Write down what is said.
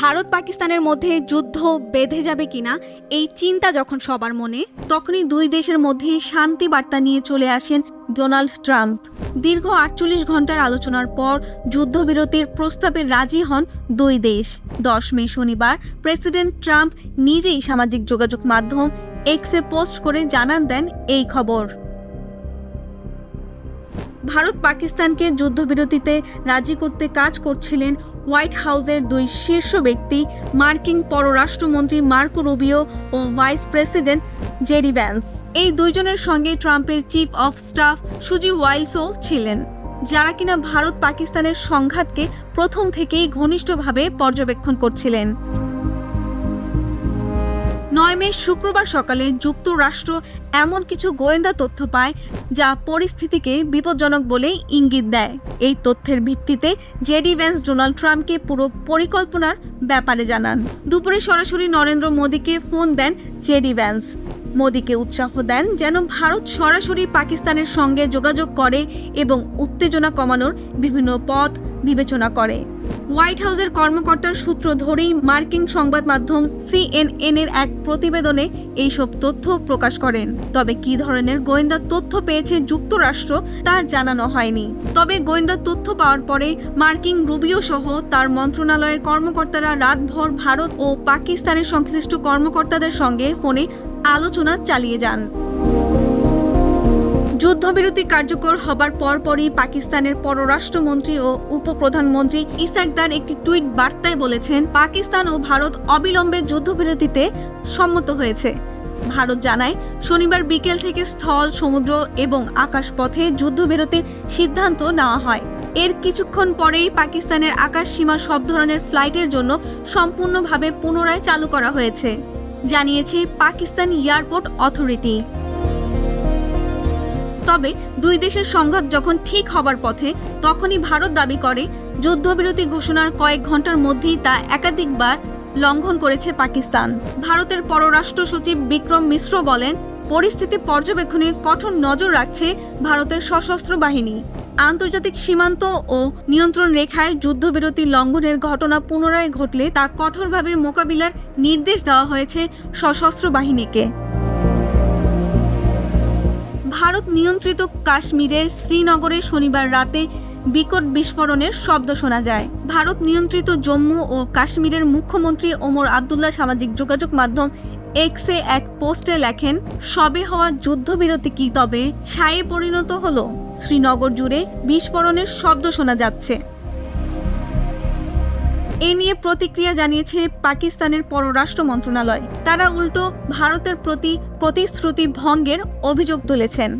ভারত পাকিস্তানের মধ্যে যুদ্ধ বেঁধে যাবে কিনা, এই চিন্তা যখন সবার মনে, তখনই দুই দেশের মধ্যে শান্তি বার্তা নিয়ে চলে আসেন ডোনাল্ড ট্রাম্প। দীর্ঘ আটচল্লিশ ঘণ্টার আলোচনার পর যুদ্ধবিরতির প্রস্তাবে রাজি হন দুই দেশ। দশ মে শনিবার প্রেসিডেন্ট ট্রাম্প নিজেই সামাজিক যোগাযোগ মাধ্যম এক্সে পোস্ট করে জানান দেন এই খবর। ভারত পাকিস্তানকে যুদ্ধবিরতিতে রাজি করতে কাজ করছিলেন হোয়াইট হাউসের দুই শীর্ষ ব্যক্তি মার্কিন পররাষ্ট্রমন্ত্রী মার্কো রুবিও ও ভাইস প্রেসিডেন্ট জেরি ভ্যান্স। এই দুইজনের সঙ্গে ট্রাম্পের চিফ অফ স্টাফ সুজি ওয়াইলসও ছিলেন, যারা কিনা ভারত পাকিস্তানের সংঘাতকে প্রথম থেকেই ঘনিষ্ঠভাবে পর্যবেক্ষণ করছিলেন। নয় মে শুক্রবার সকালে যুক্তরাষ্ট্র এমন কিছু গোয়েন্দা তথ্য পায় যা পরিস্থিতিকে বিপজ্জনক বলে ইঙ্গিত দেয়। এই তথ্যের ভিত্তিতে জেডি ভ্যান্স ডোনাল্ড ট্রাম্পকে পুরো পরিকল্পনার ব্যাপারে জানান। দুপুরে সরাসরি নরেন্দ্র মোদীকে ফোন দেন জেডি ভ্যান্স মোদীকে উৎসাহ দেন যেন ভারত সরাসরি পাকিস্তানের সঙ্গে যোগাযোগ করে এবং উত্তেজনা কমানোর বিভিন্ন পথ বিবেচনা করে। হোয়াইট হাউসের কর্মকর্তার সূত্র ধরেই মার্কিন সংবাদ মাধ্যম সিএনএন এর এক প্রতিবেদনে এইসব তথ্য প্রকাশ করেন। তবে কী ধরনের গোয়েন্দা তথ্য পেয়েছে যুক্তরাষ্ট্র তা জানানো হয়নি। তবে গোয়েন্দা তথ্য পাওয়ার পরে মার্কিন রুবিও সহ তার মন্ত্রণালয়ের কর্মকর্তারা রাতভর ভারত ও পাকিস্তানের সংশ্লিষ্ট কর্মকর্তাদের সঙ্গে ফোনে আলোচনা চালিয়ে যান। যুদ্ধবিরতি কার্যকর হবার পরপরই পাকিস্তানের পররাষ্ট্রমন্ত্রী ও উপপ্রধানমন্ত্রী ইসাকদার একটি টুইট বার্তায় বলেছেন, পাকিস্তান ও ভারত অবিলম্বে যুদ্ধবিরতিতে সম্মত হয়েছে। ভারত জানায়, শনিবার বিকেল থেকে স্থল, সমুদ্র এবং আকাশপথে যুদ্ধবিরতির সিদ্ধান্ত নেওয়া হয়। এর কিছুক্ষণ পরেই পাকিস্তানের আকাশ সীমা সব ধরনের ফ্লাইটের জন্য সম্পূর্ণভাবে পুনরায় চালু করা হয়েছে। জানিয়েছে পাকিস্তান এয়ারপোর্ট অথরিটি। তবে দুই দেশের সংঘাত যখন ঠিক হবার পথে, তখনই ভারত দাবি করে, যুদ্ধবিরতি ঘোষণার কয়েক ঘণ্টার মধ্যেই তা একাধিকবার লঙ্ঘন করেছে পাকিস্তান। ভারতের পররাষ্ট্র সচিব বিক্রম মিশ্র বলেন, পরিস্থিতি পর্যবেক্ষণে কঠোর নজর রাখছে ভারতের সশস্ত্র বাহিনী। আন্তর্জাতিক সীমান্ত ও নিয়ন্ত্রণ রেখায় যুদ্ধবিরতি লঙ্ঘনের ঘটনা পুনরায় ঘটলে তা কঠোরভাবে মোকাবিলার নির্দেশ দেওয়া হয়েছে সশস্ত্র বাহিনীকে। ভারত নিয়ন্ত্রিত কাশ্মীরের শ্রীনগরে শনিবার রাতে বিকট বিস্ফোরণের শব্দ শোনা যায়। ভারত নিয়ন্ত্রিত জম্মু ও কাশ্মীরের মুখ্যমন্ত্রী ওমর আবদুল্লাহ সামাজিক যোগাযোগ মাধ্যম এক্সে এক পোস্টে লেখেন, সবে হওয়া যুদ্ধবিরতি কি তবে? ছায়ে পরিণত হলো। শ্রীনগর জুড়ে বিস্ফোরণের শব্দ শোনা যাচ্ছে। এ নিয়ে প্রতিক্রিয়া জানিয়েছে পাকিস্তানের পররাষ্ট্র মন্ত্রণালয়। তারা উল্টো ভারতের প্রতি প্রতিশ্রুতি ভঙ্গের অভিযোগ তুলেছেন।